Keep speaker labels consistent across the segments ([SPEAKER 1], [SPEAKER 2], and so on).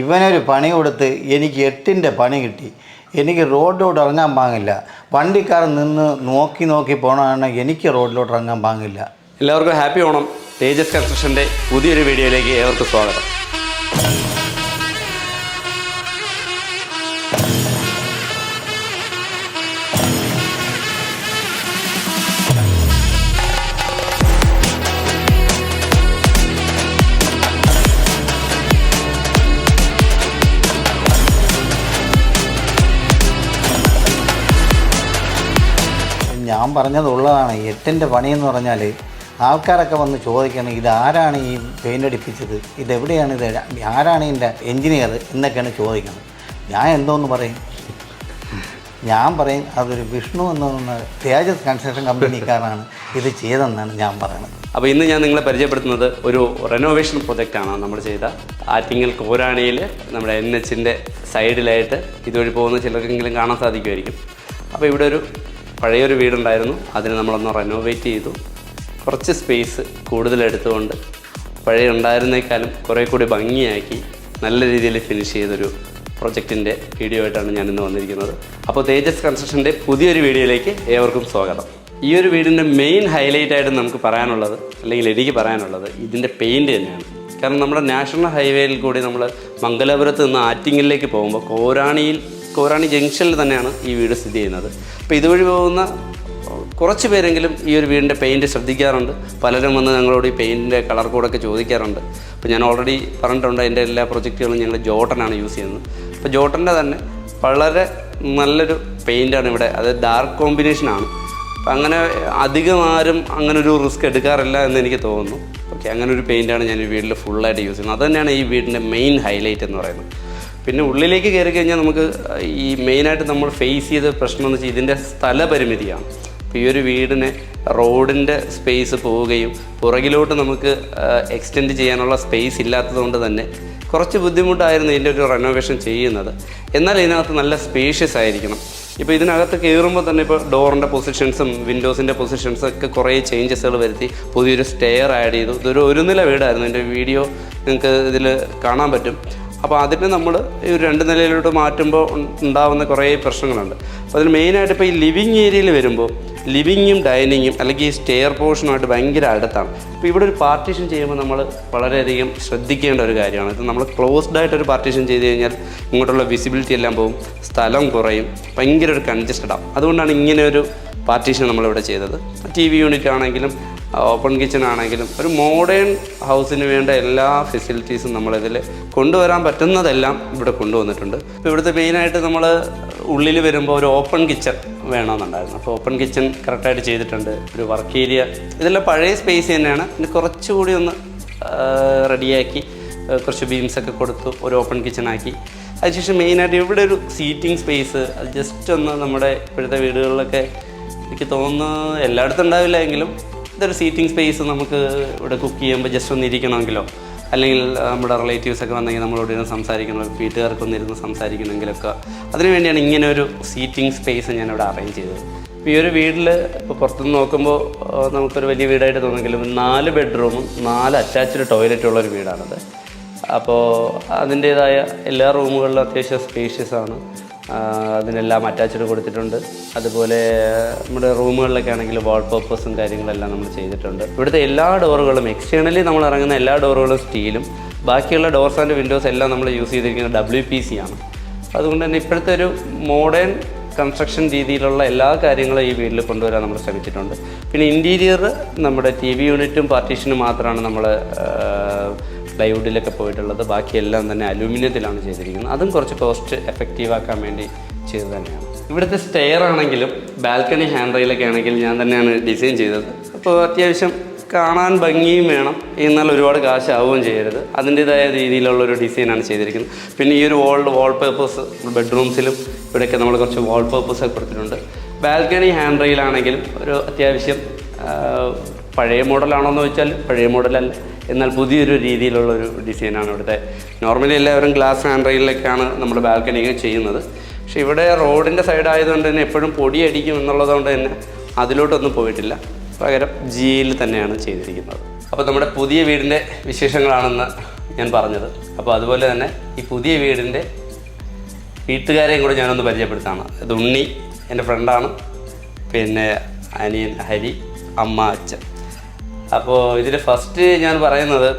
[SPEAKER 1] ഇവനൊരു പണി കൊടുത്ത് എനിക്ക് എട്ടിന്റെ പണി കിട്ടി. എനിക്ക് റോഡിലോട്ട് ഇറങ്ങാൻ പാങ്ങില്ല. വണ്ടിക്കാർ നിന്ന് നോക്കി നോക്കി പോകണമെന്ന് എനിക്ക് റോഡിലോട്ട് ഇറങ്ങാൻ പാങ്ങില്ല.
[SPEAKER 2] എല്ലാവർക്കും ഹാപ്പി ഓണം. തേജസ് കൺസ്ട്രക്ഷന്റെ പുതിയൊരു വീഡിയോയിലേക്ക് ഏവർക്കും സ്വാഗതം.
[SPEAKER 1] ഞാൻ പറഞ്ഞത് ഉള്ളതാണ് എട്ടിന്റെ പണിയെന്ന് പറഞ്ഞാൽ ആൾക്കാരൊക്കെ വന്ന് ചോദിക്കണം ഇതാരാണ് ഈ പെയിന്റ് അടിപ്പിച്ചത്? ഇതെവിടെയാണ് ഇത്? ആരാണ് ഇതിന്റെ എൻജിനീയർ എന്നൊക്കെയാണ് ചോദിക്കുന്നത് ഞാൻ എന്തോന്ന് പറയും? ഞാൻ പറയും അതൊരു വിഷ്ണു എന്ന് തേജസ് കൺസ്ട്രക്ഷൻ കമ്പനിക്കാരാണ് ഇത് ചെയ്തതെന്നാണ് ഞാൻ പറയുന്നത്
[SPEAKER 2] അപ്പോൾ ഇന്ന് ഞാൻ നിങ്ങളെ പരിചയപ്പെടുത്തുന്നത് ഒരു റെനോവേഷൻ പ്രൊജക്റ്റാണ് നമ്മൾ ചെയ്ത. ആറ്റിങ്ങൽ കോരാണിയിൽ നമ്മുടെ എൻ എച്ചിന്റെ സൈഡിലായിട്ട് ഇതുവഴി പോകുന്ന ചിലർക്കെങ്കിലും കാണാൻ സാധിക്കുമായിരിക്കും. അപ്പോൾ ഇവിടെ ഒരു പഴയൊരു വീടുണ്ടായിരുന്നു. അതിന് നമ്മളൊന്ന് റെനോവേറ്റ് ചെയ്തു. കുറച്ച് സ്പേസ് കൂടുതൽ എടുത്തുകൊണ്ട് പഴയ ഉണ്ടായിരുന്നേക്കാളും കുറേ കൂടി ഭംഗിയാക്കി നല്ല രീതിയിൽ ഫിനിഷ് ചെയ്തൊരു പ്രൊജക്റ്റിന്റെ വീഡിയോ ആയിട്ടാണ് ഞാൻ ഇന്ന് വന്നിരിക്കുന്നത്. അപ്പോൾ തേജസ് കൺസ്ട്രക്ഷന്റെ പുതിയൊരു വീഡിയോയിലേക്ക് ഏവർക്കും സ്വാഗതം. ഈ ഒരു വീടിന്റെ മെയിൻ ഹൈലൈറ്റ് ആയിട്ട് നമുക്ക് പറയാനുള്ളത് അല്ലെങ്കിൽ എനിക്ക് പറയാനുള്ളത് ഇതിന്റെ പെയിന്റ് തന്നെയാണ്. കാരണം നമ്മുടെ നാഷണൽ ഹൈവേയിൽ കൂടി നമ്മൾ മംഗലാപുരത്ത് നിന്ന് ആറ്റിങ്ങലിലേക്ക് പോകുമ്പോൾ കോരാണിയിൽ കോരാണി ജംഗ്ഷനിൽ തന്നെയാണ് ഈ വീട് സ്ഥിതി ചെയ്യുന്നത്. അപ്പോൾ ഇതുവഴി പോകുന്ന കുറച്ച് പേരെങ്കിലും ഈ ഒരു വീടിന്റെ പെയിന്റ് ശ്രദ്ധിക്കാറുണ്ട്. പലരും വന്ന് ഞങ്ങളോട് ഈ പെയിന്റിന്റെ കളർ കോഡൊക്കെ ചോദിക്കാറുണ്ട്. അപ്പോൾ ഞാൻ ഓൾറെഡി പറഞ്ഞിട്ടുണ്ട് എന്റെ എല്ലാ പ്രൊജക്റ്റുകളും ഞങ്ങൾ ജോട്ടനാണ് യൂസ് ചെയ്യുന്നത്. അപ്പോൾ ജോട്ടന്റെ തന്നെ വളരെ നല്ലൊരു പെയിന്റാണ് ഇവിടെ. അത് ഡാർക്ക് കോമ്പിനേഷനാണ്. അപ്പം അങ്ങനെ അധികം ആരും അങ്ങനെ ഒരു റിസ്ക് എടുക്കാറില്ല എന്ന് എനിക്ക് തോന്നുന്നു. ഓക്കെ അങ്ങനെ ഒരു പെയിന്റാണ് ഞാൻ ഈ വീട്ടിൽ ഫുള്ളായിട്ട് യൂസ് ചെയ്യുന്നത്. അതുതന്നെയാണ് ഈ വീടിന്റെ മെയിൻ ഹൈലൈറ്റ് എന്ന് പറയുന്നത്. പിന്നെ ഉള്ളിലേക്ക് കയറി കഴിഞ്ഞാൽ നമുക്ക് ഈ മെയിനായിട്ട് നമ്മൾ ഫേസ് ചെയ്ത പ്രശ്നം എന്ന് വെച്ചാൽ ഇതിന്റെ സ്ഥലപരിമിതിയാണ്. അപ്പോൾ ഈ ഒരു വീടിനെ റോഡിന്റെ സ്പേസ് പോവുകയും പുറകിലോട്ട് നമുക്ക് എക്സ്റ്റെൻഡ് ചെയ്യാനുള്ള സ്പേസ് ഇല്ലാത്തതുകൊണ്ട് തന്നെ കുറച്ച് ബുദ്ധിമുട്ടായിരുന്നു ഇതിന്റെ ഒരു റെനോവേഷൻ ചെയ്യുന്നത്. എന്നാൽ ഇതിനകത്ത് നല്ല സ്പേഷ്യസ് ആയിരിക്കണം. ഇപ്പോൾ ഇതിനകത്ത് കയറുമ്പോൾ തന്നെ ഇപ്പോൾ ഡോറിന്റെ പൊസിഷൻസും വിൻഡോസിന്റെ പൊസിഷൻസും ഒക്കെ കുറേ ചേഞ്ചസുകൾ വരുത്തി പുതിയൊരു സ്റ്റെയർ ആഡ് ചെയ്തു. ഇതൊരു ഒരു നില വീടായിരുന്നു. എന്റെ വീഡിയോ നിങ്ങൾക്ക് ഇതിൽ കാണാൻ പറ്റും. അപ്പോൾ അതിന് നമ്മൾ ഈ രണ്ട് നിലയിലോട്ട് മാറ്റുമ്പോൾ ഉണ്ടാകുന്ന കുറേ പ്രശ്നങ്ങളുണ്ട്. അപ്പോൾ അതിന് മെയിനായിട്ട് ഇപ്പോൾ ഈ ലിവിങ് ഏരിയയിൽ വരുമ്പോൾ ലിവിങ്ങും ഡൈനിങ്ങും അല്ലെങ്കിൽ ഈ സ്റ്റെയർ പോർഷനുമായിട്ട് ഭയങ്കര അടുത്താണ്. അപ്പോൾ ഇവിടെ ഒരു പാർട്ടീഷൻ ചെയ്യുമ്പോൾ നമ്മൾ വളരെയധികം ശ്രദ്ധിക്കേണ്ട ഒരു കാര്യമാണ്. ഇത് നമ്മൾ ക്ലോസ്ഡ് ആയിട്ട് ഒരു പാർട്ടീഷൻ ചെയ്ത് കഴിഞ്ഞാൽ ഇങ്ങോട്ടുള്ള വിസിബിലിറ്റി എല്ലാം പോകും സ്ഥലം കുറയും ഭയങ്കര ഒരു കൺജസ്റ്റഡ് ആവും അതുകൊണ്ടാണ് ഇങ്ങനെ ഒരു പാർട്ടീഷൻ നമ്മളിവിടെ ചെയ്തത്. ടി വി യൂണിറ്റ് ആണെങ്കിലും ഓപ്പൺ കിച്ചൺ ആണെങ്കിലും ഒരു മോഡേൺ ഹൗസിന് വേണ്ട എല്ലാ ഫെസിലിറ്റീസും നമ്മളിതിൽ കൊണ്ടുവരാൻ പറ്റുന്നതെല്ലാം ഇവിടെ കൊണ്ടുവന്നിട്ടുണ്ട്. ഇപ്പോൾ ഇവിടുത്തെ മെയിനായിട്ട് നമ്മൾ ഉള്ളിൽ വരുമ്പോൾ ഒരു ഓപ്പൺ കിച്ചൺ വേണമെന്നുണ്ടായിരുന്നു. അപ്പോൾ ഓപ്പൺ കിച്ചൺ കറക്റ്റായിട്ട് ചെയ്തിട്ടുണ്ട്. ഒരു വർക്ക് ഏരിയ ഇതെല്ലാം പഴയ സ്പേസ് തന്നെയാണ്. പിന്നെ കുറച്ചുകൂടി ഒന്ന് റെഡിയാക്കി കുറച്ച് ബീംസൊക്കെ കൊടുത്തു ഒരു ഓപ്പൺ കിച്ചൺ ആക്കി. അതിനുശേഷം മെയിനായിട്ട് ഇവിടെ ഒരു സീറ്റിംഗ് സ്പേസ് അത് ജസ്റ്റ് ഒന്ന് നമ്മുടെ ഇപ്പോഴത്തെ വീടുകളിലൊക്കെ എനിക്ക് തോന്നുന്നു എല്ലായിടത്തും ഉണ്ടാവില്ല എങ്കിലും ഇതൊരു സീറ്റിംഗ് സ്പേസ് നമുക്ക് ഇവിടെ കുക്ക് ചെയ്യുമ്പോൾ ജസ്റ്റ് ഒന്ന് ഇരിക്കണമെങ്കിലോ അല്ലെങ്കിൽ നമ്മുടെ റിലേറ്റീവ്സ് ഒക്കെ വന്നെങ്കിൽ നമ്മളോട് ഇരുന്ന് സംസാരിക്കണം വീട്ടുകാർക്കൊന്ന് ഇരുന്ന് സംസാരിക്കണമെങ്കിലൊക്കെ അതിനു വേണ്ടിയാണ് ഇങ്ങനെ ഒരു സീറ്റിംഗ് സ്പേസ് ഞാൻ ഇവിടെ അറേഞ്ച് ചെയ്തത് ഈ ഒരു വീട്ടിൽ ഇപ്പോൾ പുറത്തുനിന്ന് നോക്കുമ്പോൾ നമുക്കൊരു വലിയ വീടായിട്ട് തോന്നുമെങ്കിലും നാല് ബെഡ്റൂമും നാല് അറ്റാച്ച്ഡ് ടോയ്ലറ്റും ഉള്ള ഒരു വീടാണത്. അപ്പോൾ അതിന്റേതായ എല്ലാ റൂമുകളിലും അത്യാവശ്യം സ്പേഷ്യസ് ആണ്. അതിനെല്ലാം അറ്റാച്ച്ഡ് കൊടുത്തിട്ടുണ്ട്. അതുപോലെ നമ്മുടെ റൂമുകളിലൊക്കെ ആണെങ്കിൽ വാൾ പേപ്പേഴ്സും കാര്യങ്ങളെല്ലാം നമ്മൾ ചെയ്തിട്ടുണ്ട്. ഇവിടുത്തെ എല്ലാ ഡോറുകളും എക്സ്റ്റേണലി നമ്മൾ ഇറങ്ങുന്ന എല്ലാ ഡോറുകളും സ്റ്റീലും ബാക്കിയുള്ള ഡോർസ് ആൻഡ് വിൻഡോസ് എല്ലാം നമ്മൾ യൂസ് ചെയ്തിരിക്കുന്നത് ഡബ്ല്യു പി സി ആണ്. അതുകൊണ്ട് തന്നെ ഇപ്പോഴത്തെ ഒരു മോഡേൺ കൺസ്ട്രക്ഷൻ രീതിയിലുള്ള എല്ലാ കാര്യങ്ങളും ഈ വീട്ടിൽ കൊണ്ടുവരാൻ നമ്മൾ ശ്രമിച്ചിട്ടുണ്ട്. പിന്നെ ഇന്റീരിയർ നമ്മുടെ ടി വി യൂണിറ്റും പാർട്ടീഷനും മാത്രമാണ് നമ്മൾ പ്ലൈവുഡിലൊക്കെ പോയിട്ടുള്ളത്. ബാക്കിയെല്ലാം തന്നെ അലൂമിനിയത്തിലാണ് ചെയ്തിരിക്കുന്നത്. അതും കുറച്ച് കോസ്റ്റ് എഫക്റ്റീവ് ആക്കാൻ വേണ്ടി ചെയ്തു തന്നെയാണ്. ഇവിടുത്തെ സ്റ്റെയർ ആണെങ്കിലും ബാൽക്കണി ഹാൻഡ് റെയിലൊക്കെ ആണെങ്കിൽ ഞാൻ തന്നെയാണ് ഡിസൈൻ ചെയ്തത്. അപ്പോൾ അത്യാവശ്യം കാണാൻ ഭംഗിയും വേണം. എന്നാൽ ഒരുപാട് കാശാവുകയും ചെയ്യരുത്. അതിന്റെതായ രീതിയിലുള്ള ഒരു ഡിസൈനാണ് ചെയ്തിരിക്കുന്നത്. പിന്നെ ഈ ഒരു വാൾ വാൾ പേപ്പേഴ്സ് ബെഡ്റൂംസിലും ഇവിടെയൊക്കെ നമ്മൾ കുറച്ച് വാൾ പേപ്പേഴ്സ് ഒക്കെ കൊടുത്തിട്ടുണ്ട്. ബാൽക്കണി ഹാൻഡ് റെയിലാണെങ്കിലും ഒരു അത്യാവശ്യം പഴയ മോഡലാണോ എന്ന് വെച്ചാൽ പഴയ മോഡലല്ല എന്നാൽ പുതിയൊരു രീതിയിലുള്ള ഒരു ഡിസൈനാണ് ഇവിടുത്തെ. നോർമലി എല്ലാവരും ഗ്ലാസ് ഹാൻഡ് റെയിലൊക്കെയാണ് നമ്മൾ ബാൽക്കണിയൊക്കെ ചെയ്യുന്നത്. പക്ഷേ ഇവിടെ റോഡിന്റെ സൈഡ് ആയതുകൊണ്ട് തന്നെ എപ്പോഴും പൊടിയടിക്കും എന്നുള്ളതുകൊണ്ട് എന്നുള്ളത് കൊണ്ട് തന്നെ അതിലോട്ടൊന്നും പോയിട്ടില്ല. പകരം ജിയിൽ തന്നെയാണ് ചെയ്തിരിക്കുന്നത്. അപ്പോൾ നമ്മുടെ പുതിയ വീടിന്റെ വിശേഷങ്ങളാണെന്ന് ഞാൻ പറഞ്ഞത്. അപ്പോൾ അതുപോലെ തന്നെ ഈ പുതിയ വീടിന്റെ വീട്ടുകാരെയും കൂടെ ഞാനൊന്ന് പരിചയപ്പെടുത്താണ്. ഇത് ഉണ്ണി എന്റെ ഫ്രണ്ടാണ് പിന്നെ അനിയൻ ഹരി അമ്മ അച്ഛൻ. അപ്പോൾ ഇതിൽ ഫസ്റ്റ് ഞാൻ പറയുന്നത്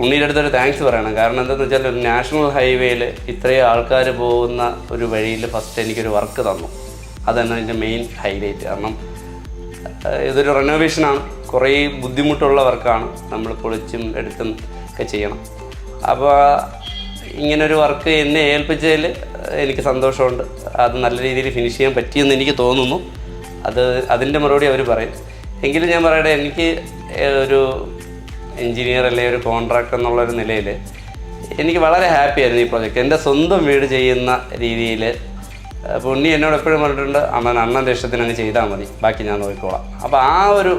[SPEAKER 2] ഉണ്ണിയുടെ അടുത്തൊരു താങ്ക്സ് പറയണം. കാരണം എന്താണെന്ന് വെച്ചാൽ ഒരു നാഷണൽ ഹൈവേയിൽ ഇത്രയും ആൾക്കാർ പോകുന്ന ഒരു വഴിയിൽ ഫസ്റ്റ് എനിക്കൊരു വർക്ക് തന്നു. അതാണ് അതിന്റെ മെയിൻ ഹൈലൈറ്റ് കാരണം ഇതൊരു റെനോവേഷനാണ് കുറേ ബുദ്ധിമുട്ടുള്ള വർക്കാണ് നമ്മൾ പൊളിച്ചും എടുത്തും ഒക്കെ ചെയ്യണം. അപ്പോൾ ഇങ്ങനൊരു വർക്ക് എന്നെ ഏൽപ്പിച്ചതിൽ എനിക്ക് സന്തോഷമുണ്ട്. അത് നല്ല രീതിയിൽ ഫിനിഷ് ചെയ്യാൻ പറ്റിയെന്ന് എനിക്ക് തോന്നുന്നു. അത് അതിന്റെ മറുപടി അവർ പറയും. എങ്കിലും ഞാൻ പറയട്ടെ എനിക്ക് ഒരു എൻജിനീയർ അല്ലെങ്കിൽ ഒരു കോൺട്രാക്ടർ എന്നുള്ളൊരു നിലയിൽ എനിക്ക് വളരെ ഹാപ്പി ആയിരുന്നു ഈ പ്രോജക്റ്റ് എന്റെ സ്വന്തം വീട് ചെയ്യുന്ന രീതിയിൽ പുണ്ണി എന്നോട് എപ്പോഴും പറഞ്ഞിട്ടുണ്ട് അമ്മ അണ്ണൻ അണ്ണന്റെ അങ്ങ് ചെയ്താൽ മതി ബാക്കി ഞാൻ നോക്കിക്കോളാം. അപ്പോൾ ആ ഒരു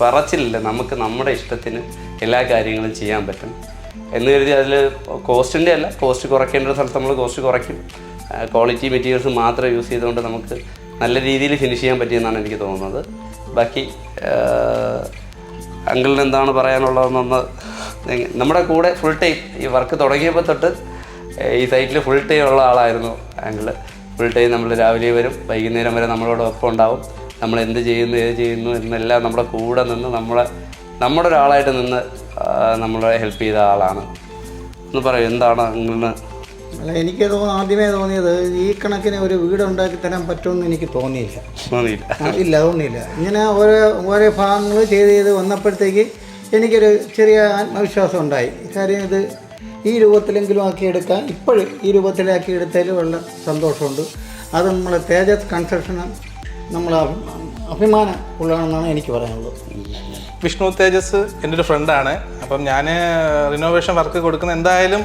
[SPEAKER 2] പറച്ചിലില്ല നമുക്ക് നമ്മുടെ ഇഷ്ടത്തിന് എല്ലാ കാര്യങ്ങളും ചെയ്യാൻ പറ്റും എന്ന് കരുതി അതിൽ കോസ്റ്റിന്റെ അല്ല കോസ്റ്റ് കുറയ്ക്കേണ്ട ഒരു സ്ഥലത്ത് നമ്മൾ കോസ്റ്റ് കുറയ്ക്കും. ക്വാളിറ്റി മെറ്റീരിയൽസ് മാത്രം യൂസ് ചെയ്തുകൊണ്ട് നമുക്ക് നല്ല രീതിയിൽ ഫിനിഷ് ചെയ്യാൻ പറ്റിയെന്നാണ് എനിക്ക് തോന്നുന്നത്. ബാക്കി അങ്കിളിന് എന്താണ് പറയാനുള്ളതെന്നൊന്ന് നമ്മുടെ കൂടെ ഫുൾ ടൈം ഈ വർക്ക് തുടങ്ങിയപ്പോൾ തൊട്ട് ഈ സൈറ്റിൽ ഫുൾ ടൈം ഉള്ള ആളായിരുന്നു അങ്കിൾ. ഫുൾ ടൈം നമ്മൾ രാവിലെ വരും വൈകുന്നേരം വരെ നമ്മളോട് ഒപ്പം ഉണ്ടാവും. നമ്മൾ എന്ത് ചെയ്യുന്നു ഏത് ചെയ്യുന്നു എന്നെല്ലാം നമ്മുടെ കൂടെ നിന്ന് നമ്മളെ നമ്മുടെ ഒരാളായിട്ട് നിന്ന് നമ്മളെ ഹെൽപ്പ് ചെയ്ത ആളാണ്. എന്ന് പറയൂ എന്താണ് അങ്കിളിന്
[SPEAKER 1] അല്ല എനിക്ക് തോന്നുന്നു ആദ്യമേ തോന്നിയത് ഈ കണക്കിന് ഒരു വീട് ഉണ്ടാക്കി തരാൻ പറ്റുമെന്ന് എനിക്ക് തോന്നിയില്ല. ഇല്ല തോന്നിയില്ല. ഇങ്ങനെ ഓരോ ഓരോ ഭാഗങ്ങൾ ചെയ്ത് ചെയ്ത് വന്നപ്പോഴത്തേക്ക് എനിക്കൊരു ചെറിയ ആത്മവിശ്വാസം ഉണ്ടായി. കാര്യം ഇത് ഈ രൂപത്തിലെങ്കിലും ആക്കി എടുക്കാൻ ഇപ്പോഴും ഈ രൂപത്തിലാക്കി എടുത്തതിൽ ഉള്ള സന്തോഷമുണ്ട്. അത് നമ്മളെ തേജസ് കൺസ്ട്രക്ഷന് നമ്മൾ അഭിമാനം ഉള്ളതാണെന്നാണ് എനിക്ക് പറയാനുള്ളത്.
[SPEAKER 3] വിഷ്ണു തേജസ് എന്റെ ഒരു ഫ്രണ്ടാണ് അപ്പം ഞാൻ റിനോവേഷൻ വർക്ക് കൊടുക്കുന്ന എന്തായാലും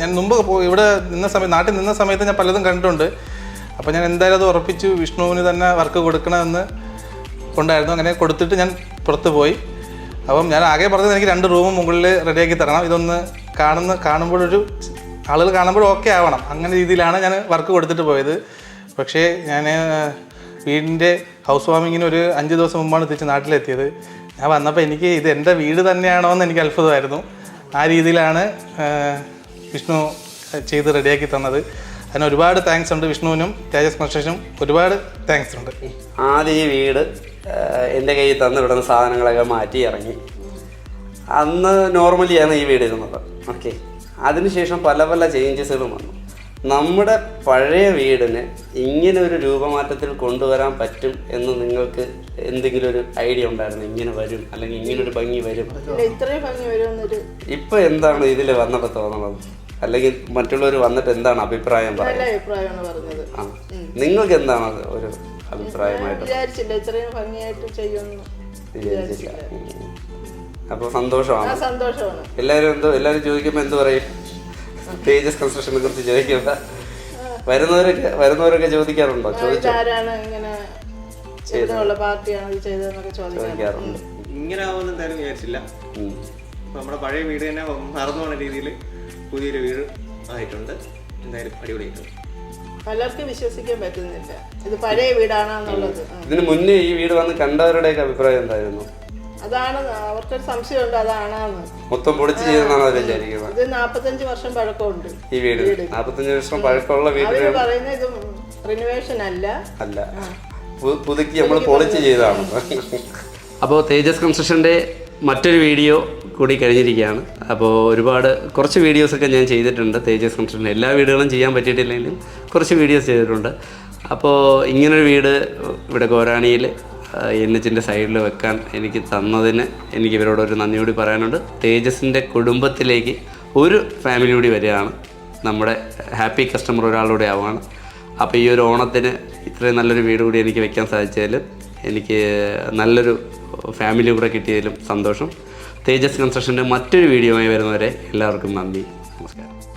[SPEAKER 3] ഞാൻ മുമ്പ് ഇവിടെ നിന്ന സമയത്ത് നാട്ടിൽ നിന്ന സമയത്ത് ഞാൻ പലതും കണ്ടിട്ടുണ്ട്. അപ്പോൾ ഞാൻ എന്തായാലും അത് ഉറപ്പിച്ചു വിഷ്ണുവിന് തന്നെ വർക്ക് കൊടുക്കണമെന്ന് കൊണ്ടായിരുന്നു. അങ്ങനെ കൊടുത്തിട്ട് ഞാൻ പുറത്ത് പോയി. അപ്പം ഞാൻ ആകെ പറഞ്ഞത് എനിക്ക് രണ്ട് റൂം മുകളിൽ റെഡിയാക്കി തരണം. ഇതൊന്ന് കാണുന്ന കാണുമ്പോഴൊരു ആളുകൾ കാണുമ്പോൾ ഓക്കെ ആവണം. അങ്ങനെ രീതിയിലാണ് ഞാൻ വർക്ക് കൊടുത്തിട്ട് പോയത്. പക്ഷേ ഞാൻ വീടിന്റെ ഹൗസ് വാമിങ്ങിന് ഒരു അഞ്ച് ദിവസം മുമ്പാണ് തിരിച്ച് നാട്ടിലെത്തിയത്. ഞാൻ വന്നപ്പോൾ എനിക്ക് ഇത് എന്റെ വീട് തന്നെയാണോ എന്ന് എനിക്ക് അത്ഭുതമായിരുന്നു. ആ രീതിയിലാണ് വിഷ്ണു ചെയ്ത് റെഡിയാക്കി തന്നത്. അതിന് ഒരുപാട് താങ്ക്സ് ഉണ്ട് വിഷ്ണുവിനും തേജസ് കൺസ്ട്രക്ഷനും ഒരുപാട് താങ്ക്സ് ഉണ്ട്.
[SPEAKER 2] ആദ്യം ഈ വീട് എന്റെ കയ്യിൽ തന്ന് ഇവിടുന്ന് സാധനങ്ങളൊക്കെ മാറ്റി ഇറങ്ങി. അന്ന് നോർമലിയാണ് ഈ വീട് ഇരുന്നത്. ഓക്കെ അതിനുശേഷം പല പല ചേഞ്ചസുകളും വന്നു. നമ്മുടെ പഴയ വീടിന് ഇങ്ങനെ ഒരു രൂപമാറ്റത്തിൽ കൊണ്ടുവരാൻ പറ്റും എന്ന് നിങ്ങൾക്ക് എന്തെങ്കിലും ഒരു ഐഡിയ ഉണ്ടായിരുന്നു? ഇങ്ങനെ വരും അല്ലെങ്കിൽ ഇങ്ങനെ ഒരു ഭംഗി വരും?
[SPEAKER 4] ഇത്രയും ഭംഗി വരുമെന്നൊരു
[SPEAKER 2] ഇപ്പൊ എന്താണ് ഇതിൽ വന്നപ്പോൾ തോന്നുന്നത്? അല്ലെങ്കിൽ മറ്റുള്ളവർ വന്നിട്ട് എന്താണ് അഭിപ്രായം പറയുന്നത്? ആ. നിങ്ങൾക്ക് എന്താണ് ഒരു അഭിപ്രായമായിട്ട്?
[SPEAKER 4] വിചാരിച്ചില്ല.
[SPEAKER 2] അപ്പോൾ സന്തോഷമാണ്?
[SPEAKER 4] എല്ലാരും സന്തോഷമാണ്.
[SPEAKER 2] എല്ലാരും എന്തോ എല്ലാരും ചോദിക്കുമ്പോ എന്ത് പറയും? തേജസ് കൺസ്ട്രക്ഷനെ കുറിച്ച് ചോദിക്കുക വരുന്നവരൊക്കെ വരുന്നവരൊക്കെ ചോദിക്കാറുണ്ടോ? ചോദിച്ചോ?
[SPEAKER 4] ഇതാരാണ് ഇങ്ങനെ
[SPEAKER 2] ചോദിക്കാറുണ്ട്.
[SPEAKER 5] ആവുമെന്ന് എന്തായാലും വിചാരിച്ചില്ല.
[SPEAKER 2] ഉം.
[SPEAKER 5] അപ്പൊ നമ്മുടെ പഴയ വീട് തന്നെ മറന്നു പോകുന്ന രീതിയിൽ പുതിയൊരു വീട് ആയിട്ടുണ്ട്. എന്തായാലും അടിപൊളിയായിട്ടുണ്ട്.
[SPEAKER 4] പലർക്കും വിശ്വസിക്കാൻ പറ്റുന്നില്ല. ഇത് പഴയ വീടാണെന്നുള്ളത്
[SPEAKER 2] ഇതിനു മുന്നേ ഈ വീട് വന്ന് കണ്ടവരുടെ അഭിപ്രായം എന്തായിരുന്നു?
[SPEAKER 4] അതാണ് അവർക്കൊരു സംശയമുണ്ട് അതാണെന്ന്.
[SPEAKER 2] മൊത്തം പൊളിച്ച് ചെയ്തെന്നാണ് അവർ വിചാരിക്കുന്നത്.
[SPEAKER 4] ഇത് നാപ്പത്തഞ്ച് വർഷം പഴക്കമുണ്ട്
[SPEAKER 2] ഈ വീട്. നാൽപ്പത്തഞ്ച് വർഷം പഴക്കമുള്ള വീട്
[SPEAKER 4] അവർ പറയുന്നത് ഇത് റിനോവേഷൻ അല്ല.
[SPEAKER 2] അല്ല. പുതുക്കി നമ്മൾ പൊളിച്ച് ചെയ്തതാണ്. അപ്പോൾ തേജസ് കൺസ്ട്രക്ഷന്റെ മറ്റൊരു വീഡിയോ കൂടി കഴിഞ്ഞിരിക്കുകയാണ്. അപ്പോൾ ഒരുപാട് കുറച്ച് വീഡിയോസൊക്കെ ഞാൻ ചെയ്തിട്ടുണ്ട്. തേജസ് കൺസ്ട്രക്ഷൻ എല്ലാ വീടുകളും ചെയ്യാൻ പറ്റിയിട്ടില്ലെങ്കിലും കുറച്ച് വീഡിയോസ് ചെയ്തിട്ടുണ്ട്. അപ്പോൾ ഇങ്ങനൊരു വീട് ഇവിടെ കോരാണിയിൽ എൻ എച്ചിന്റെ സൈഡിൽ വെക്കാൻ എനിക്ക് തന്നതിന് എനിക്ക് ഇവരോട് ഒരു നന്ദി കൂടി പറയാനുണ്ട്. തേജസിന്റെ കുടുംബത്തിലേക്ക് ഒരു ഫാമിലി കൂടി വരികയാണ്. നമ്മുടെ ഹാപ്പി കസ്റ്റമർ ഒരാളുടെ ആവുകയാണ് അപ്പോൾ ഈ ഒരു ഓണത്തിന് ഇത്രയും നല്ലൊരു വീട് കൂടി എനിക്ക് വെക്കാൻ സാധിച്ചതിലും എനിക്ക് നല്ലൊരു ഫാമിലി കൂടെ കിട്ടിയതിലും സന്തോഷം. തേജസ് കൺസ്ട്രക്ഷന്റെ മറ്റൊരു വീഡിയോ വീഡിയോയുമായി വരുന്നവരെ എല്ലാവർക്കും നന്ദി. നമസ്കാരം.